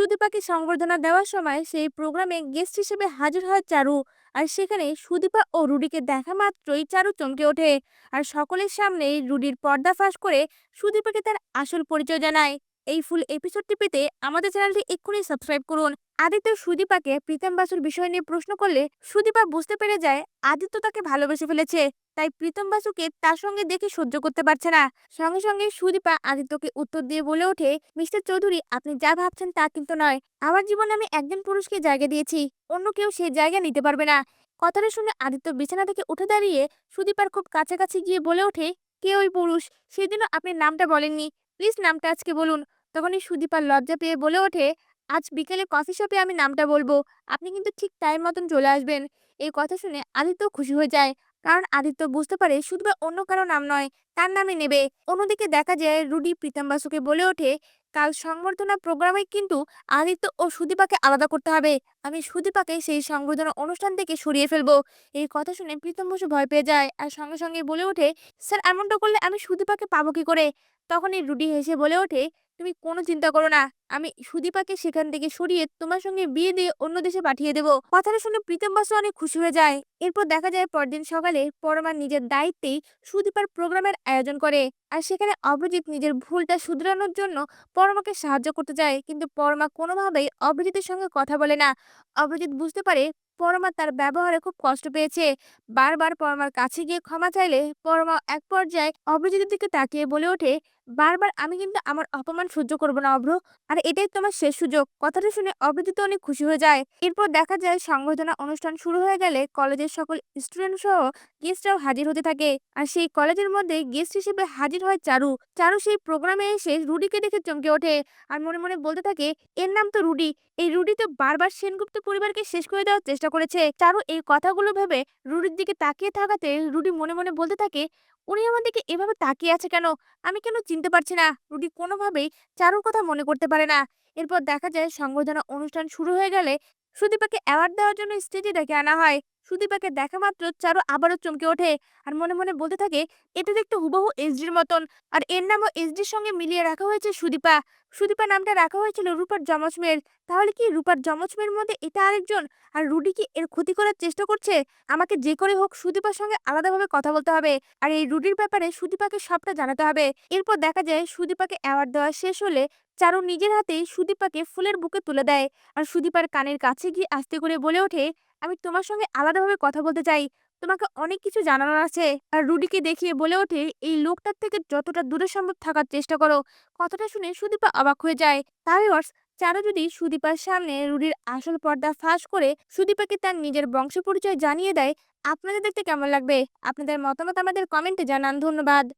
সুদীপাকে সংবর্ধনা দেওয়ার সময় সেই প্রোগ্রামে গেস্ট হিসেবে হাজির হয় চারু। আর সেখানে সুদীপা ও রুডিকে দেখা মাত্রই চারু চমকে ওঠে। আর সকলের সামনে রুডির পর্দা ফাঁস করে সুদীপাকে তার আসল পরিচয় জানায়। এই ফুল এপিসোডটি পেতে আমাদের চ্যানেলটি এক্ষুনি সাবস্ক্রাইব করুন। আদিত্য সুদীপাকে প্রীতম বাসুর বিষয় নিয়ে প্রশ্ন করলে সুদীপা বুঝতে পেরে যায় আদিত্য তাকে ভালোবেসে ফেলেছে। তাই প্রীতম বাসুকে তার সঙ্গে দেখে সহ্য করতে পারছে না। সঙ্গে সঙ্গে সুদীপা আদিত্যকে উত্তর দিয়ে বলে ওঠে, মিস্টার চৌধুরী, আপনি যা ভাবছেন তা কিন্তু নয়। আমার জীবনে আমি একজন পুরুষকে জায়গা দিয়েছি, অন্য কেউ সে জায়গা নিতে পারবে না। কথাটা শুনে আদিত্য বিছানা থেকে উঠে দাঁড়িয়ে সুদীপার খুব কাছাকাছি গিয়ে বলে ওঠে, কে ওই পুরুষ? সেদিনও আপনি নামটা বলেননি। প্লিজ নামটা আজকে বলুন। তখনই সুদীপার লজ্জা পেয়ে বলে ওঠে আজ বিকেলে কফি শপে আমি নামটা বলব। আপনি কিন্তু ঠিক টাইম মতন চলে আসবেন। এই কথা শুনে আদিত্য খুশি হয়ে যায়। কারণ আদিত্য বুঝতে পারে শুধু অন্য কারও নাম নয়, তার নামে নেবে। অন্যদিকে দেখা যায় রুডি প্রীতম বাসুকে বলে ওঠে, কাল সংবর্ধনা প্রোগ্রামে কিন্তু আদিত্য ও সুদীপাকে আলাদা করতে হবে। আমি সুদীপাকে সেই সংবর্ধনা অনুষ্ঠান থেকে সরিয়ে ফেলব। এই কথা শুনে প্রীতম বসু ভয় পেয়ে যায় আর সঙ্গে সঙ্গে বলে ওঠে, স্যার, এমনটা করলে আমি সুদীপাকে পাবো কি করে? তখনই রুডি হেসে বলে ওঠে তুমি কোনো চিন্তা করো না। আমি সুদীপাকে সেখান থেকে সরিয়ে তোমার সঙ্গে বিয়ে দিয়ে অন্য দেশে পাঠিয়ে দেবো। কথাটা শুনে প্রীতম বাসু অনেক খুশি হয়ে যায়। এরপর দেখা যায় পরদিন সকালে পরমা নিজের দায়িত্বেই সুদীপার প্রোগ্রামের আয়োজন করে। আর সেখানে অভিজিৎ নিজের ভুলটা শুধরানোর জন্য পরমাকে সাহায্য করতে যায়। কিন্তু পরমা কোনোভাবেই অভিজিতের সঙ্গে কথা বলে না। অভিজিৎ বুঝতে পারে পরমা তার ব্যবহারে খুব কষ্ট পেয়েছে। বারবার পরমার কাছে গিয়ে ক্ষমা চাইলে পরমা এক পর্যায়ে অভিজিতের দিকে তাকিয়ে বলে ওঠে, বারবার আমি কিন্তু আমার অপমান সহ্য করব না অভ্র, আর এটাই তোমার শেষ সুযোগ। কথাটা শুনে অভিজিৎ অনেক খুশি হয়ে যায়। এরপর দেখা যায় সংবর্ধনা অনুষ্ঠান শুরু হয়ে গেলে কলেজের সকল স্টুডেন্ট সহ গেস্টরাও হাজির হতে থাকে। আর সেই কলেজের মধ্যে গেস্ট হিসেবে হাজির হয় চারু। চারু সেই প্রোগ্রামে এসে রুডিকে দেখে চমকে ওঠে। আর মনে মনে বলতে থাকে, এর নাম তো রুডি। এই রুডি তো বারবার সেনগুপ্ত পরিবারকে শেষ করে দেওয়ার চেষ্টা করেছে। চারু এই কথাগুলো ভেবে রুডির দিকে তাকিয়ে থাকাতে রুডি মনে মনে বলতে থাকে, উনি আমার দিকে এভাবে তাকিয়ে আছে কেন? আমি কেন চিনতে পারছি না? রুডি কোনোভাবেই চারুর কথা মনে করতে পারে না। এরপর দেখা যায় সংবর্ধনা অনুষ্ঠান শুরু হয়ে গেলে সুদীপাকে অ্যাওয়ার্ড দেওয়ার জন্য স্টেজে ডেকে আনা হয়। সুদীপাকে দেখা মাত্র চারু আবারও চমকে ওঠে আর মনে মনে বলতে থাকে এটা দেখতে হুবহু এসডির মতন। আর এর নামও এসডির সঙ্গে মিলিয়ে রাখা হয়েছে সুদীপা। সুদীপা নামটা রাখা হয়েছিল রূপার যমজ মেয়ের। তাহলে কি রূপার যমজ মেয়ের মধ্যে এটা আরেকজন? আর রুডি কি এর ক্ষতি করার চেষ্টা করছে? আমাকে যে করে হোক সুদীপার সঙ্গে আলাদাভাবে কথা বলতে হবে। আর এই রুডির ব্যাপারে সুদীপাকে সবটা জানাতে হবে। এরপর দেখা যায় সুদীপাকে অ্যাওয়ার্ড দেওয়া শেষ হলে চারু নিজের হাতে সুদীপাকে ফুলের বুকে তুলে দেয়। আর সুদীপার কানের কাছে গিয়ে আস্তে করে বলে ওঠে, আমি তোমার সঙ্গে আলাদাভাবে কথা বলতে চাই। তোমাকে অনেক কিছু জানানোর আছে। আর রুডিকে দেখিয়ে বলে ওঠে, এই লোকটার থেকে যতটা দূরে সম্ভব থাকার চেষ্টা করো। কথাটা শুনে সুদীপা অবাক হয়ে যায়। তাই চারু যদি সুদীপার সামনে রুডির আসল পর্দা ফাঁস করে সুদীপাকে তার নিজের বংশ পরিচয় জানিয়ে দেয়, আপনাদের দেখতে কেমন লাগবে? আপনাদের মতামত আমাদের কমেন্টে জানান। ধন্যবাদ।